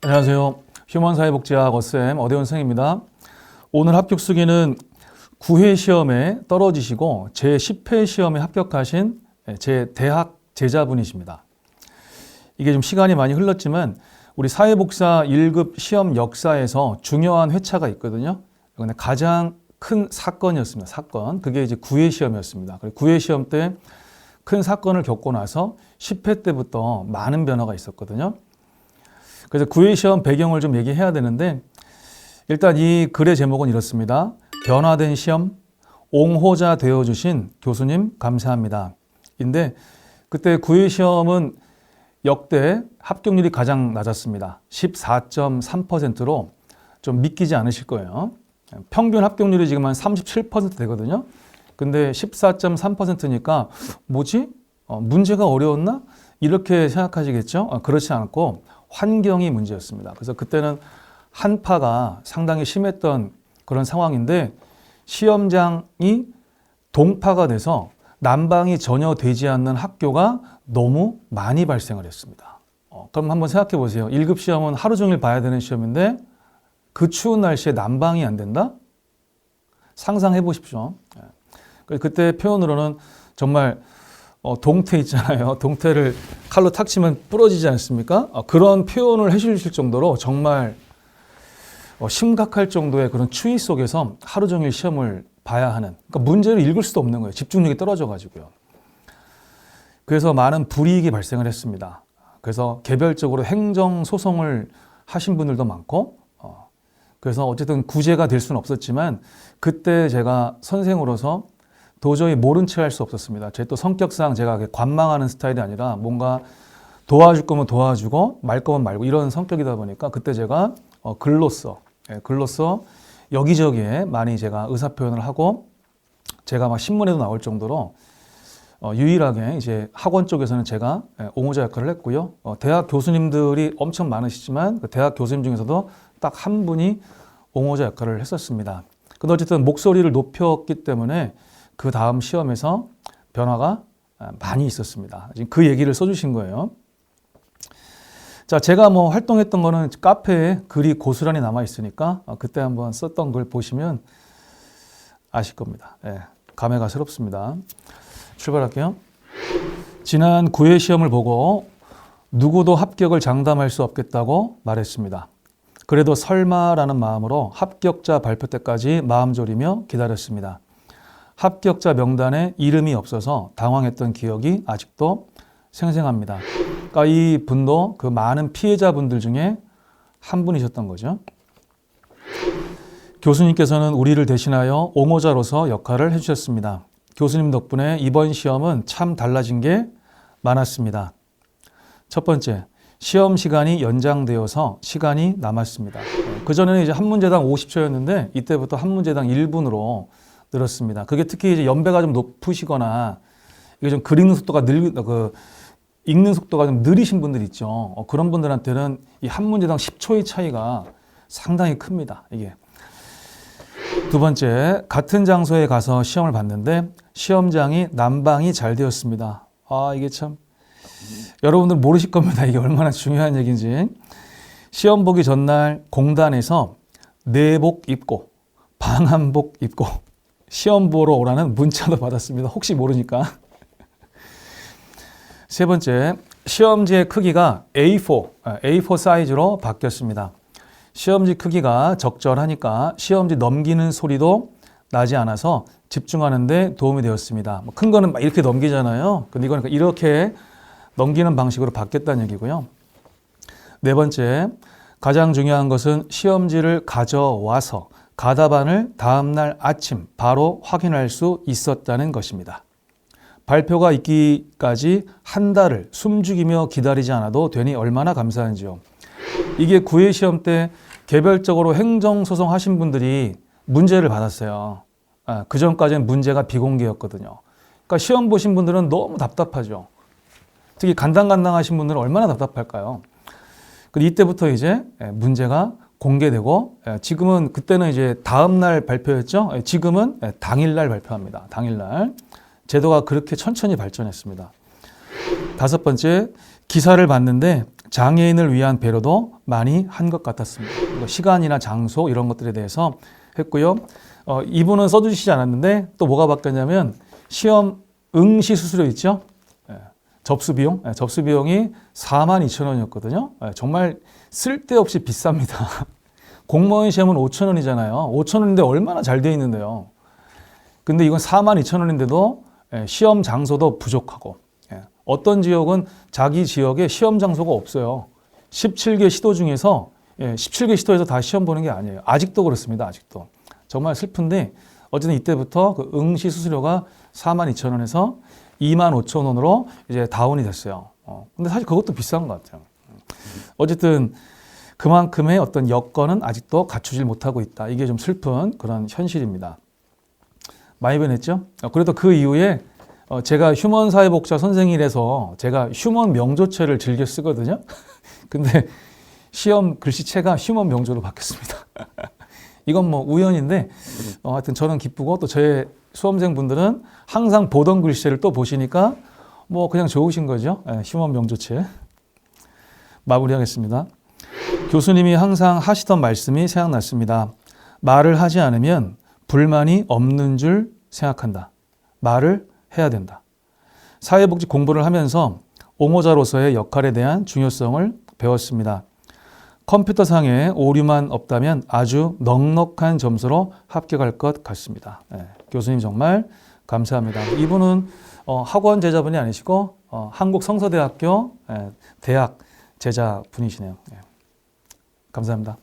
안녕하세요. 휴먼사회복지학 어쌤 어대원 선생입니다. 오늘 합격 수기는 9회 시험에 떨어지시고 제 10회 시험에 합격하신 제 대학 제자분이십니다. 이게 좀 시간이 많이 흘렀지만 우리 사회복사 1급 시험 역사에서 중요한 회차가 있거든요. 근데 가장 큰 사건이었습니다. 사건. 그게 이제 9회 시험이었습니다. 9회 시험 때 큰 사건을 겪고 나서 10회 때부터 많은 변화가 있었거든요. 그래서 9회 시험 배경을 좀 얘기해야 되는데 일단 이 글의 제목은 이렇습니다. 변화된 시험 옹호자 되어 주신 교수님 감사합니다. 인데 그때 9회 시험은 역대 합격률이 가장 낮았습니다. 14.3%로 좀 믿기지 않으실 거예요. 평균 합격률이 지금 한 37% 되거든요. 근데 14.3%니까 뭐지? 어, 문제가 어려웠나? 이렇게 생각하시겠죠? 어, 그렇지 않고 환경이 문제였습니다. 그래서 그때는 한파가 상당히 심했던 그런 상황인데 시험장이 동파가 돼서 난방이 전혀 되지 않는 학교가 너무 많이 발생을 했습니다. 어, 그럼 한번 생각해 보세요. 1급 시험은 하루 종일 봐야 되는 시험인데 그 추운 날씨에 난방이 안 된다? 상상해 보십시오. 예. 그때 표현으로는 정말 어, 동태 있잖아요. 동태를 칼로 탁 치면 부러지지 않습니까? 어, 그런 표현을 해주실 정도로 정말 어, 심각할 정도의 그런 추위 속에서 하루 종일 시험을 봐야 하는 그러니까 문제를 읽을 수도 없는 거예요. 집중력이 떨어져 가지고요. 그래서 많은 불이익이 발생을 했습니다. 그래서 개별적으로 행정 소송을 하신 분들도 많고 어, 그래서 어쨌든 구제가 될 수는 없었지만 그때 제가 선생으로서 도저히 모른 채할수 없었습니다. 제 또 성격상 제가 관망하는 스타일이 아니라 뭔가 도와줄 거면 도와주고 말 거면 말고 이런 성격이다 보니까 그때 제가 어, 글로써 예, 글로써 여기저기에 많이 제가 의사 표현을 하고 제가 막 신문에도 나올 정도로 어, 유일하게 이제 학원 쪽에서는 제가 예, 옹호자 역할을 했고요. 어, 대학 교수님들이 엄청 많으시지만 그 대학 교수님 중에서도 딱 한 분이 옹호자 역할을 했었습니다. 근데 어쨌든 목소리를 높였기 때문에 그 다음 시험에서 변화가 아, 많이 있었습니다. 지금 그 얘기를 써주신 거예요. 자, 제가 뭐 활동했던 거는 카페에 글이 고스란히 남아 있으니까 어, 그때 한번 썼던 글 보시면 아실 겁니다. 예, 감회가 새롭습니다. 출발할게요. 지난 9회 시험을 보고 누구도 합격을 장담할 수 없겠다고 말했습니다. 그래도 설마라는 마음으로 합격자 발표 때까지 마음 졸이며 기다렸습니다. 합격자 명단에 이름이 없어서 당황했던 기억이 아직도 생생합니다. 그러니까 이 분도 그 많은 피해자분들 중에 한 분이셨던 거죠. 교수님께서는 우리를 대신하여 옹호자로서 역할을 해주셨습니다. 교수님 덕분에 이번 시험은 참 달라진 게 많았습니다. 첫 번째, 시험 시간이 연장되어서 시간이 남았습니다. 그전에는 이제 한 문제당 50초였는데 이때부터 한 문제당 1분으로 늘었습니다. 그게 특히 이제 연배가 좀 높으시거나 이게 좀 그리는 속도가 늘, 그, 읽는 속도가 좀 느리신 분들 있죠. 어, 그런 분들한테는 이 한 문제당 10초의 차이가 상당히 큽니다. 이게. 두 번째, 같은 장소에 가서 시험을 봤는데 시험장이 난방이 잘 되었습니다. 아, 이게 참. 여러분들 모르실 겁니다. 이게 얼마나 중요한 얘기인지. 시험 보기 전날 공단에서 내복 입고, 방한복 입고, 시험 보러 오라는 문자도 받았습니다. 혹시 모르니까. 세 번째, 시험지의 크기가 A4, A4 사이즈로 바뀌었습니다. 시험지 크기가 적절하니까 시험지 넘기는 소리도 나지 않아서 집중하는데 도움이 되었습니다. 뭐큰 거는 막 이렇게 넘기잖아요. 근데 이거는 이렇게 넘기는 방식으로 바뀌었다는 얘기고요. 네 번째, 가장 중요한 것은 시험지를 가져와서 가다반을 다음날 아침 바로 확인할 수 있었다는 것입니다. 발표가 있기까지 한 달을 숨죽이며 기다리지 않아도 되니 얼마나 감사한지요. 이게 9회 시험 때 개별적으로 행정소송 하신 분들이 문제를 받았어요. 아, 그 전까지는 문제가 비공개였거든요. 그러니까 시험 보신 분들은 너무 답답하죠. 특히 간당간당 하신 분들은 얼마나 답답할까요? 이때부터 이제 예, 문제가 공개되고 예, 지금은 그때는 이제 다음 날 발표였죠. 예, 지금은 예, 당일 날 발표합니다. 당일 날 제도가 그렇게 천천히 발전했습니다. 다섯 번째 기사를 봤는데 장애인을 위한 배려도 많이 한 것 같았습니다. 그리고 시간이나 장소 이런 것들에 대해서 했고요. 어, 이분은 써주시지 않았는데 또 뭐가 바뀌었냐면 시험 응시 수수료 있죠? 예, 접수 비용, 예, 접수 비용이 4만 2천 원이었거든요. 예, 정말 쓸데없이 비쌉니다. 공무원 시험은 5천 원이잖아요. 5천 원인데 얼마나 잘 돼 있는데요. 근데 이건 4만 2천 원인데도 예, 시험 장소도 부족하고 예, 어떤 지역은 자기 지역에 시험 장소가 없어요. 17개 시도 중에서 예, 17개 시도에서 다 시험 보는 게 아니에요. 아직도 그렇습니다. 아직도. 정말 슬픈데 어쨌든 이때부터 그 응시 수수료가 4만 2천 원에서 2만 5천 원으로 이제 다운이 됐어요. 어, 근데 사실 그것도 비싼 것 같아요. 어쨌든 그만큼의 어떤 여건은 아직도 갖추질 못하고 있다. 이게 좀 슬픈 그런 현실입니다. 많이 변했죠? 어, 그래도 그 이후에 어, 제가 휴먼 사회복지사 선생이라서 제가 휴먼 명조체를 즐겨 쓰거든요. 근데 시험 글씨체가 휴먼 명조로 바뀌었습니다. 이건 뭐 우연인데 어, 하여튼 저는 기쁘고 또제 수험생분들은 항상 보던 글씨체를 또 보시니까 뭐 그냥 좋으신 거죠. 예, 휴먼 명조체. 마무리하겠습니다. 교수님이 항상 하시던 말씀이 생각났습니다. 말을 하지 않으면 불만이 없는 줄 생각한다. 말을 해야 된다. 사회복지 공부를 하면서 옹호자로서의 역할에 대한 중요성을 배웠습니다. 컴퓨터상에 오류만 없다면 아주 넉넉한 점수로 합격할 것 같습니다. 예, 교수님 정말 감사합니다. 이분은 어, 학원 제자분이 아니시고 어, 한국 성서대학교 예, 대학 제자분이시네요. 예, 감사합니다.